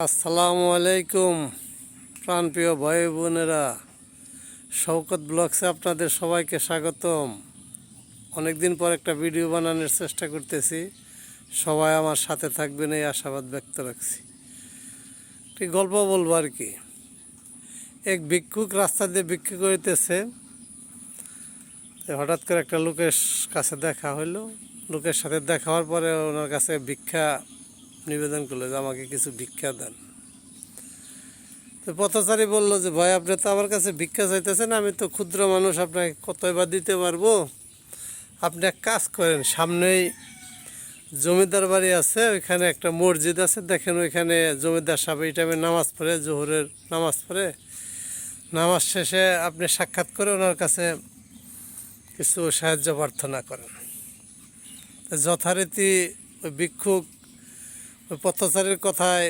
আসসালামু আলাইকুম, প্রাণপ্রিয় ভাই বোনেরা। শওকত ব্লগসে আপনাদের সবাইকে স্বাগতম। অনেকদিন পর একটা ভিডিও বানানোর চেষ্টা করতেছি। সবাই আমার সাথে থাকবেন এই আশাবাদ ব্যক্ত রাখছি। একটি গল্প বলব আর কি। এক ভিক্ষুক রাস্তা দিয়ে ভিক্ষু করিতেছে। হঠাৎ করে একটা লোকের কাছে দেখা হইল। লোকের সাথে দেখা হওয়ার পরে ওনার কাছে ভিক্ষা নিবেদন করল যে আমাকে কিছু ভিক্ষা দেন। তো পথচারী বলল যে, ভাই, আপনি তো আমার কাছে ভিক্ষা চাইতেছেন, আমি তো ক্ষুদ্র মানুষ, আপনাকে কতই বা দিতে পারব? আপনি এক কাজ করেন, সামনেই জমিদার বাড়ি আছে, ওইখানে একটা মসজিদ আছে, দেখেন ওইখানে জমিদার সাহেব এই টাইমে নামাজ পড়ে, জোহরের নামাজ পড়ে। নামাজ শেষে আপনি সাক্ষাৎ করে ওনার কাছে কিছু সাহায্য প্রার্থনা করেন। যথারীতি ওই ভিক্ষুক পথচারীর কথায়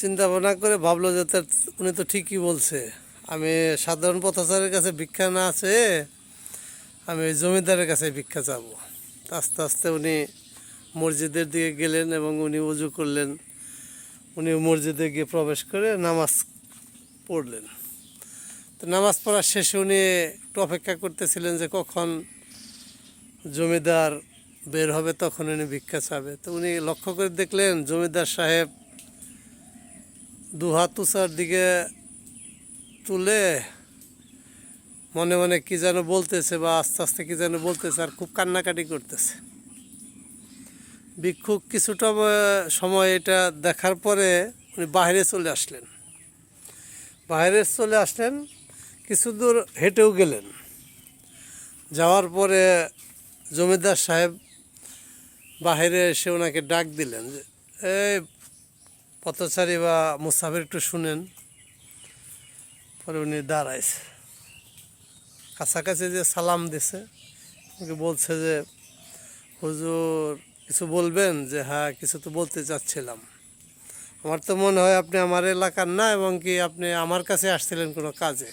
চিন্তা ভাবনা করে ভাবলো যে তার, উনি তো ঠিকই বলছে। আমি সাধারণ পথচারীর কাছে ভিক্ষা না আছে আমি জমিদারের কাছে ভিক্ষা তা আস্তে আস্তে উনি মসজিদের দিকে গেলেন এবং উনি উজু করলেন। উনি মসজিদে গিয়ে প্রবেশ করে নামাজ পড়লেন। তো নামাজ পড়ার শেষে উনি একটু অপেক্ষা করতেছিলেন যে কখন জমিদার বের হবে তখন উনি ভিক্ষা চাবে। তো উনি লক্ষ্য করে দেখলেন জমিদার সাহেব দু হাত উঁচার দিকে তুলে মনে মনে কি যেন বলতেছে বা আস্তে আস্তে কী যেন বলতেছে আর খুব কান্নাকাটি করতেছে। ভিক্ষুক কিছুটা সময় এটা দেখার পরে উনি বাইরে চলে আসলেন। বাইরে চলে আসলেন, কিছু দূর হেঁটেও গেলেন। যাওয়ার পরে জমিদার সাহেব বাহিরে এসে ওনাকে ডাক দিলেন যে, এই পথচারী বা মুসাফির একটু শুনেন। পরে উনি দাঁড়াইছে। কাছাকাছি যে সালাম দিছে বলছে যে, হুজুর, কিছু বলবেন? যে হ্যাঁ কিছু তো বলতে চাচ্ছিলাম। আমার তো মনে হয় আপনি আমার এলাকার না, এবং কি আপনি আমার কাছে আসছিলেন কোনো কাজে?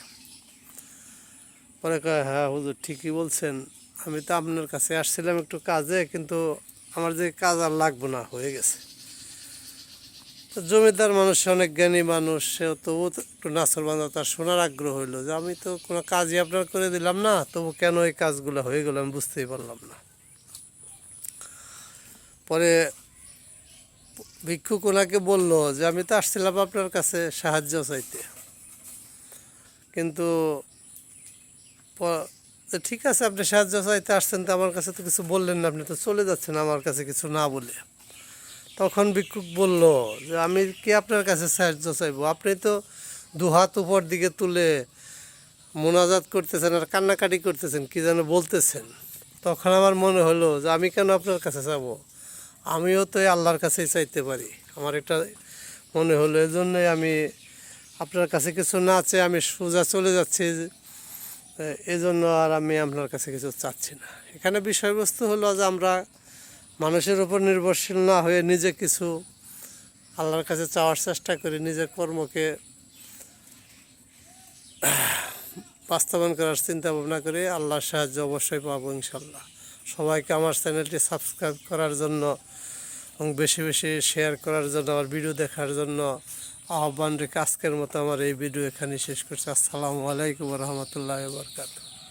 পরে কয় হ্যাঁ হুজুর, ঠিকই বলছেন। আমি তো আপনার কাছে আসছিলাম একটু কাজে, কিন্তু আমার যে কাজ আর লাগবো না, হয়ে গেছে। জমিদার মানুষ, অনেক জ্ঞানী মানুষ, সেও তবু একটু নাচর বান্ধব তার শোনার আগ্রহ হইল যে আমি তো কোনো কাজই আপনার করে দিলাম না, তবু কেন এই কাজগুলো হয়ে গেল আমি বুঝতেই পারলাম না। পরে ভিক্ষুক ওনাকে বলল যে, আমি তো আসছিলাম আপনার কাছে সাহায্য চাইতে। কিন্তু ঠিক আছে, আপনি সাহায্য চাইতে আসছেন তো আমার কাছে তো কিছু বললেন না আপনি, তো চলে যাচ্ছেন আমার কাছে কিছু না বলে। তখন ভিক্ষুক বলল যে, আমি কি আপনার কাছে সাহায্য চাইব? আপনি তো দু হাত উপর দিকে তুলে মোনাজাত করতেছেন আর কান্নাকাটি করতেছেন, কি যেন বলতেছেন। তখন আমার মনে হলো যে, আমি কেন আপনার কাছে যাব? আমিও তো আল্লাহর কাছেই চাইতে পারি। আমার এটা মনে হলো, এজন্যই আমি আপনার কাছে কিছু না চেয়ে আমি সোজা চলে যাচ্ছি এই জন্য আর আমি আপনার কাছে কিছু চাচ্ছি না। এখানে বিষয়বস্তু হলো যে আমরা মানুষের উপর নির্ভরশীল না হয়ে নিজে কিছু আল্লাহর কাছে চাওয়ার চেষ্টা করি, নিজের কর্মকে বাস্তবায়ন করার চিন্তা ভাবনা করে। আল্লাহর সাহায্য অবশ্যই পাবো ইনশাল্লাহ। সবাইকে আমার চ্যানেলটি সাবস্ক্রাইব করার জন্য এবং বেশি বেশি শেয়ার করার জন্য, আমার ভিডিও দেখার জন্য আহ্বান রেখে আজকের মতো আমার এই ভিডিও এখানে শেষ করছি। আসসালামু আলাইকুম রহমতুল্লাহ বরকাত